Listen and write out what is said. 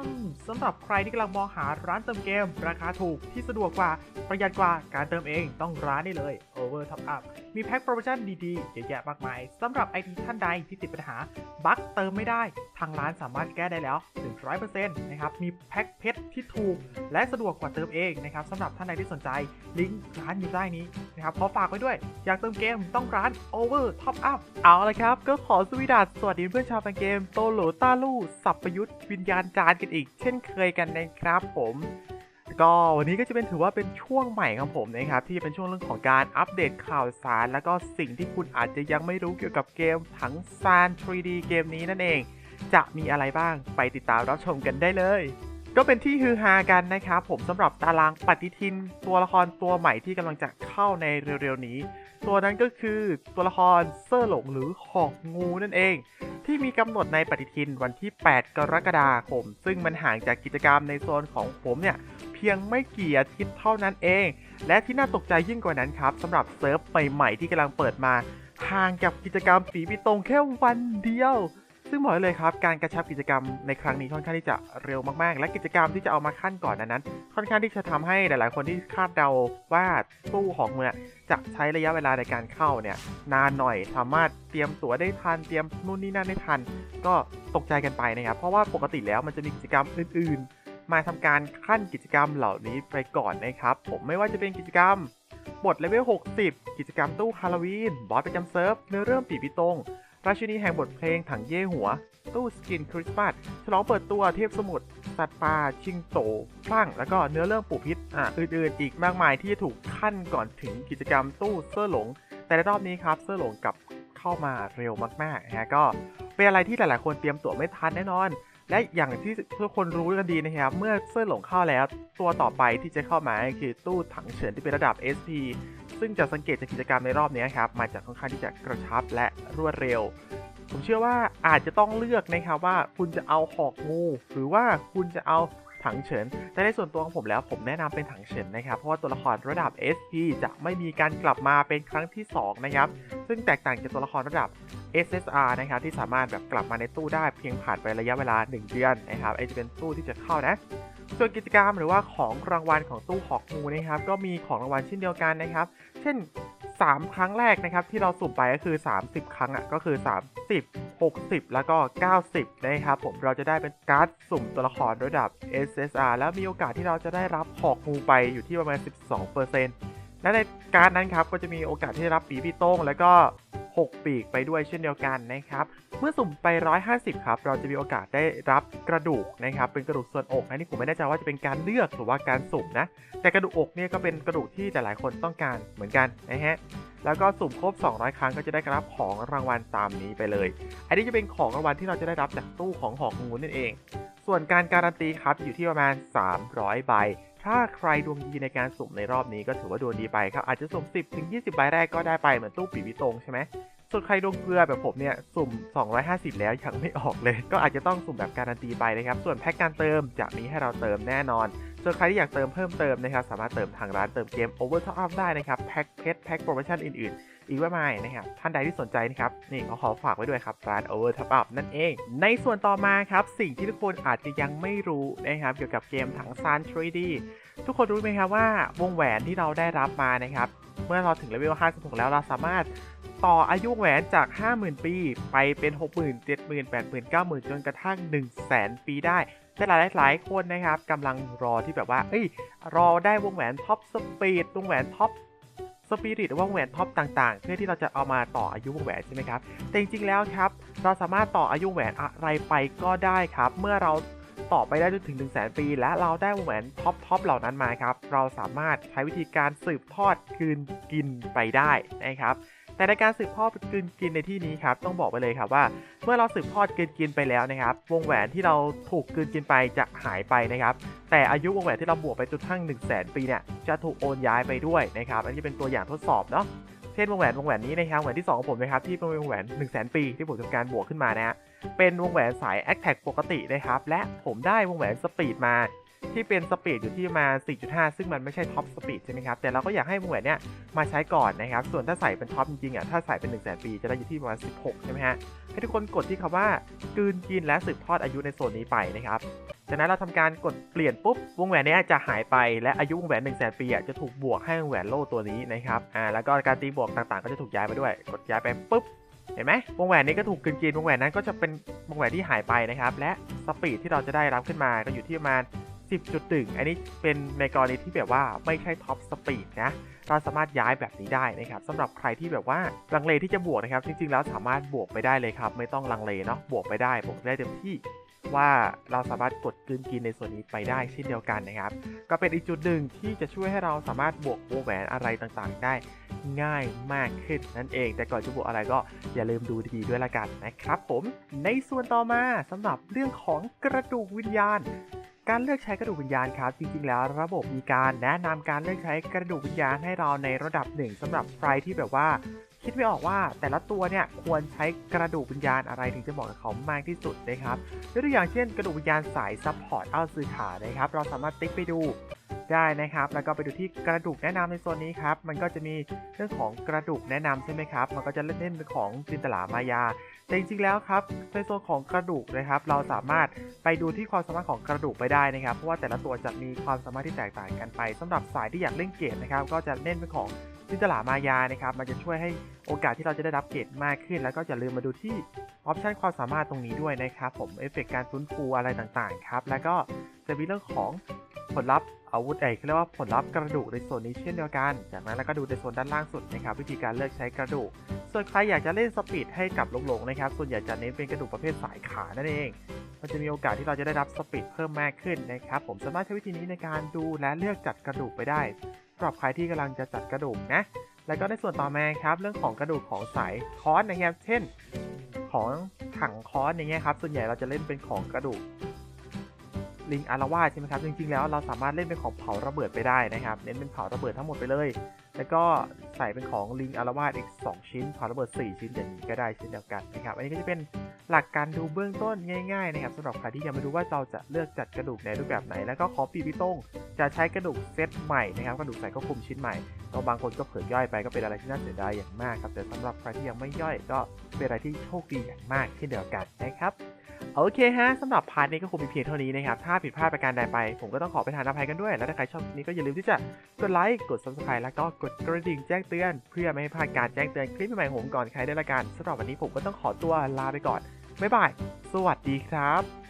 มสำหรับใครที่กำลังมองหาร้านเติมเกม ราคาถูกที่สะดวกกว่าประหยัดกว่าการเติมเองต้องร้านนี้เลย Over Top Up มีแพ็คโปรโมชั่นดีๆเยอะแยะมากมายสำหรับไอทีท่านใดที่ติดปัญหา บั๊กเติมไม่ได้ ทางร้านสามารถแก้ได้แล้ว 100%นะครับมีแพ็คเพชรที่ถูก และสะดวกกว่าเติมเองนะครับสำหรับท่านใดที่สนใจลิงก์ร้านอยู่ใต้นี้นะครับขอฝากไว้ด้วย อยากเติมเกมต้องร้าน Over Top Up เอาละครับ ก็ขอสวีดัสสวัสดีเพื่อนชาวแฟนเกมโตโหลต้าลู่สับประยุทธ์วิญญาณจารย์กันอีกเช่นเคยกันนะครับผมก็วันนี้ก็จะเป็นถือว่าเป็นช่วงใหม่ของผมนะครับที่เป็นช่วงเรื่องของการอัปเดตข่าวสาร แล้วก็สิ่งที่คุณอาจจะยังไม่รู้เกี่ยวกับเกมถังซาน 3D เกมนี้นั่นเอง จะมีอะไรบ้างไปติดตามรับชมกันได้เลย ก็เป็นที่ฮือฮากันนะครับผมสำหรับตารางปฏิทิน ตัวละครตัวใหม่ที่กำลังจะเข้าในเร็วๆนี้ ตัวนั้นก็คือตัวละครเซอร์หลงหรือหอกงูนั่นเอง ที่มีกำหนดในปฏิทินวันที่ 8 กรกฎาคม ซึ่งมันห่างจากกิจกรรมในโซนของผมเนี่ย เพียงไม่กี่อาทิตย์เท่านั้นเอง และที่น่าตกใจยิ่งกว่านั้นครับสำหรับเซิร์ฟใหม่ๆที่กำลังเปิดมา ห่างกับกิจกรรมปีปีตรงแค่วันเดียว ซึ่งบอกได้เลยครับการกระชับกิจกรรมในครั้งนี้ค่อนข้างที่จะเร็วมากๆ และกิจกรรมที่จะเอามาขั้นก่อนนั้นนั้นค่อนข้างที่จะทำให้หลาย ๆ คนที่คาดเดาว่าตู้ของเมืองจะใช้ระยะเวลาในการเข้าเนี่ยนานหน่อยสามารถเตรียมตั๋วได้ทันเตรียมนู่นนี่นั่นได้ทัน ก็ตกใจกันไปนะครับเพราะว่าปกติแล้วมันจะมีกิจกรรมอื่น ๆ มาทำการขั้นกิจกรรมเหล่านี้ไปก่อนนะครับ ผมไม่ว่าจะเป็นกิจกรรมบทเลเวล60 กิจกรรมตู้ฮาโลวีนบอสประจำเซิร์ฟเนื้อเรื่องปีพิตง ราชินีแห่งบทเพลงถังเย่หัว ตู้สกินคริสต์มาสฉลองเปิดตัวเทพสมุทรสัตว์ป่าชิงโตพลั่งแล้วก็เนื้อเรื่องปู่พิษอะอื่นๆ อีกมากมายที่จะถูกขั้นก่อนถึงกิจกรรมตู้เสื้อหลง แต่ในรอบนี้ครับเสื้อหลงกับเข้ามาเร็วมากๆนะฮะก็เป็นอะไรที่หลายๆ คนเตรียมตัวไม่ทันแน่นอน และอย่างที่ทุกคนรู้กันดีนะครับ เมื่อเสื้อหลงเข้าแล้ว ตัวต่อไปที่จะเข้ามาคือตู้ถังเฉินที่เป็นระดับ SP ซึ่งจะสังเกตจากกิจกรรมในรอบนี้ครับมาจากค่อนข้างที่จะกระชับและรวดเร็ว ผมเชื่อว่าอาจจะต้องเลือกนะครับว่าคุณจะเอาหอกงู หรือว่าคุณจะเอา ถังเฉิน แต่ในส่วนตัวของผมแล้วผมแนะนำเป็นถังเฉินนะครับ เพราะว่าตัวละครระดับ SP จะไม่มีการกลับมาเป็นครั้งที่ 2 นะครับ ซึ่งแตกต่างจากตัวละครระดับ SSR นะครับที่สามารถแบบกลับมาในตู้ได้เพียงผ่านไประยะเวลา 1 เดือนนะครับไอจะเป็นตู้ที่จะเข้านะส่วนกิจกรรมหรือว่าของรางวัลของตู้หอกงูนะครับก็มีของรางวัลเช่นเดียวกันนะครับ เช่น 3 ครั้งแรกนะครับที่เราสุ่มไปก็คือ 30 ครั้งอะก็คือ 30 60 แล้วก็ 90 นะครับผมเราจะได้เป็นการ์ดสุ่มตัวละครระดับ SSR แล้วมีโอกาสที่เราจะได้รับหอกงูไปอยู่ที่ประมาณ 12%และในการ์ดนั้นครับก็จะมีโอกาสที่ได้รับปีปีโต้งแล้วก็ 6 ปีกไปด้วยเช่นเดียวกันนะครับ เมื่อสุ่มไป 150 ครับ เราจะมีโอกาสได้รับกระดูกนะครับ เป็นกระดูกส่วนอกอันนี้ผมไม่แน่ใจว่าจะเป็นการเลือกหรือว่าการสุ่มนะ แต่กระดูกอกเนี่ยก็เป็นกระดูกที่หลายๆคนต้องการเหมือนกันนะฮะแล้วก็สุ่มครบ 200 ครั้งก็จะได้รับของรางวัลตามนี้ไปเลย อันนี้จะเป็นของรางวัลที่เราจะได้รับจากตู้ของหอกงูนั่นเอง ส่วนการการันตีครับอยู่ที่ประมาณ 300 ใบ ถ้าใครดวงดีในการสุ่มในรอบนี้ก็ถือว่าดวงดีไปครับ อาจจะสุ่ม 10ถึง20 ใบแรกก็ได้ไปเหมือนตู้ปีวิตรงใช่ไหมส่วนใครดวงเกลือแบบผมเนี่ยสุ่ม 250 แล้วยังไม่ออกเลย ก็อาจจะต้องสุ่มแบบการันตีไปนะครับ ส่วนแพ็กการเติมจะมีให้เราเติมแน่นอน ส่วนใครที่อยากเติมเพิ่มเติมนะครับสามารถเติมทางร้านเติมเกม Over Top Up ได้นะครับแพ็กเพชรแพ็กโปรโมชั่นอื่นๆ อีกมากมายนะครับท่านใดที่สนใจนะครับนี่ขอขอฝากไว้ด้วยครับร้าน Over Top Up นั่นเอง ในส่วนต่อมาครับสิ่งที่ทุกคนอาจจะยังไม่รู้นะครับเกี่ยวกับเกมถังซาน 3D ทุกคนรู้ไหมครับว่าวงแหวนที่เราได้รับมานะครับเมื่อเราถึงเลเวล 56 แล้วเราสามารถต่ออายุแหวนจาก 50,000 ปี ไปเป็น 60,000 70,000 80,000 90,000 จนกระทั่ง 100,000 ปีได้แต่หลายหลายคนนะครับกำลังรอที่แบบว่า เอ้ย รอได้วงแหวนท็อปสปีดวงแหวนท็อป สปิริตหรือว่าวงแหวนท็อปต่างๆ เพื่อที่เราจะเอามาต่ออายุวงแหวนใช่ไหมครับ แต่จริงๆแล้วครับ เราสามารถต่ออายุแหวนอะไรไปก็ได้ครับ เมื่อเราต่อไปได้จนถึง 1 0 0 0 0แปี และเราได้วงแหวนท็อปท็อปเหล่านั้นมาครับ เราสามารถใช้วิธีการสืบทอดคืนกินไปได้นะครับ แต่ในการสืบทอดกลืนกินในที่นี้ครับต้องบอกไปเลยครับว่า เมื่อเราสืบทอดกลืนกินไปแล้วนะครับ วงแหวนที่เราถูกกลืนกินไปจะหายไปนะครับ แต่อายุวงแหวนที่เราบวกไปจนทั้ง1 0 0 0 0แปีเนี่ยจะถูกโอนย้ายไปด้วยนะครับ อันนี้เป็นตัวอย่างทดสอบเนาะเช่นวงแหวนวงแหวนนี้นะครับวงแหวนที่2ของผมนะครับที่เป็นวงแหวน1 0 0 0 0 0ปีที่ผมทำการบวกขึ้นมานะฮะเป็นวงแหวนสาย a t t a c ปกตินะครับและผมได้วงแหวนสปีดมา ที่เป็นสปีดอยู่ที่มา 4.5 ซึ่งมันไม่ใช่ท็อปสปีดใช่ไหมครับ แต่เราก็อยากให้วงแหวนเนี้ยมาใช้ก่อนนะครับ ส่วนถ้าใส่เป็นท็อปจริงๆอะ ถ้าใส่เป็น1 0 0 0 0 0ปีจะได้อยู่ที่ประมาณ 16 ใช่ไหมฮะ ให้ทุกคนกดที่คำว่ากืนกินและสืบทอดอายุในโซนนี้ไปนะครับจากนั้นเราทำการกดเปลี่ยนปุ๊บวงแหวนเนี้ยจะหายไปและอายุวงแหวน1นึ่งแสนปีอะจะถูกบวกให้วงแหวนโล่ตัวนี้นะครับอ่าแล้วก็การตีบวกต่างๆ ก็จะถูกย้ายไปด้วย กดย้ายไปปุ๊บเห็นไหมวงแหวนนี้ก็ถูกกลืนกินวงแหวนนั้นก็จะเป็นวงแหวนที่หายไปนะครับและสปีดที่เราจะได้รับขึ้นมาก็อยู่ที่ประมาณ 10.1 อันนี้เป็นในกรณีที่แบบว่าไม่ใช่ท็อปสปีดนะเราสามารถย้ายแบบนี้ได้นะครับสำหรับใครที่แบบว่าลังเลที่จะบวกนะครับ จริงๆ แล้วสามารถบวกไปได้เลยครับ ไม่ต้องลังเลเนาะบวกไปได้บวกได้เต็มที่ว่าเราสามารถกดกลืนกินในส่วนนี้ไปได้เช่นเดียวกันนะครับ ก็เป็นอีกจุดหนึ่งที่จะช่วยให้เราสามารถบวกวงแหวนอะไรต่างๆ ได้ง่ายมากขึ้นนั่นเอง แต่ก่อนจะบวกอะไรก็อย่าลืมดูดีๆด้วยละกันนะครับ ผมในส่วนต่อมาสำหรับเรื่องของกระดูกวิญญาณ การเลือกใช้กระดูกวิญญาณครับจริงๆแล้วระบบมีการแนะนำการเลือกใช้กระดูกวิญญาณให้เราในระดับหนึ่งสำหรับใครที่แบบว่า คิดไม่ออกว่าแต่ละตัวเนี่ยควรใช้กระดูกวิญญาณอะไรถึงจะเหมาะกับเขามากที่สุดนะครับยกตัวอย่างเช่น กระดูกวิญญาณสายซัพพอร์ตเอาซื้อขานะครับเราสามารถติ๊กไปดู ได้นะครับ แล้วก็ไปดูที่กระดูกแนะนำในโซนนี้ครับ มันก็จะมีเรื่องของกระดูกแนะนำใช่ไหมครับ มันก็จะเล่นเป็นของจินตลามายา แต่จริงๆแล้วครับในโซนของกระดูกนะครับ เราสามารถไปดูที่ความสามารถของกระดูกไปได้นะครับ เพราะว่าแต่ละตัวจะมีความสามารถที่แตกต่างกันไปสำหรับสายที่อยากเล่นเกมนะครับ ก็จะเล่นเป็นของจินตลามายานะครับ มันจะช่วยให้โอกาสที่เราจะได้รับเกรดมากขึ้น แล้วก็อย่าลืมมาดูที่ออปชันความสามารถตรงนี้ด้วยนะครับ ผม เอฟเฟกการฟื้นฟูอะไรต่างๆครับ แล้วก็จะมีเรื่องของ ลลัพธ์อาวุธเอกเขาเรียกว่าผลลัพธ์กระดูกในส่วนนี้เช่นเดียวกัน จากนั้นแล้วก็ดูในโซนด้านล่างสุดนะครับวิธีการเลือกใช้กระดูก ส่วนใครอยากจะเล่นสปีดให้กับลงๆนะครับ ส่วนใหญ่จะเน้นเป็นกระดูกประเภทสายขานั่นเอง มันจะมีโอกาสที่เราจะได้รับสปีดเพิ่มมากขึ้นนะครับ ผมสามารถใช้วิธีนี้ในการดูและเลือกจัดกระดูกไปได้สำหรับใครที่กำลังจะจัดกระดูกนะ แล้วก็ในส่วนต่อมาครับเรื่องของกระดูกของสายคอสนะครับ เช่น ของถังคอสอย่างเงี้ยครับ ส่วนใหญ่เราจะเล่นเป็นของกระดูก ลิงอารวาสใช่ไหมครับ จริงๆแล้วเราสามารถเล่นเป็นของเผาระเบิดไปได้นะครับ เน้นเป็นเผาระเบิดทั้งหมดไปเลย แล้วก็ใส่เป็นของลิงอารวาสอีก 2 ชิ้นเผาระเบิด 4 ชิ้นอย่างนี้ก็ได้เช่นเดียวกันนะครับ อันนี้ก็จะเป็นหลักการดูเบื้องต้นง่ายๆนะครับสำหรับใครที่ยังไม่รู้ว่าเราจะเลือกจัดกระดูกในรูปแบบไหน แล้วก็ขอปีพี่ต้งจะใช้กระดูกเซตใหม่นะครับกระดูกใส่ก็คุมชิ้นใหม่ก็บางคนก็เผลอย่อยไปก็เป็นอะไรที่น่าเสียดายอย่างมากครับแต่สำหรับใครที่ยังไม่ย่อยก็เป็นอะไรที่โชคดีอย่างมากเช่นเดียวกันนะครับ โอเคฮะสำหรับพาร์ทนี้ก็คงมีเพียงเท่านี้นะครับ ถ้าผิดพลาดประการใดไป ผมก็ต้องขอไปทานอภัยกันด้วย แล้วถ้าใครชอบคลิปนี้ก็อย่าลืมที่จะกดไลค์ กด subscribe แล้วก็กดกระดิ่งแจ้งเตือน เพื่อไม่ให้พลาดการแจ้งเตือนคลิปใหม่ของผมก่อนใครได้ละกันสำหรับวันนี้ผมก็ต้องขอตัวลาไปก่อนบ๊ายบาย สวัสดีครับ